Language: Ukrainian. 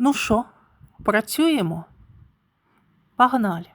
Ну що, працюємо? Погнали.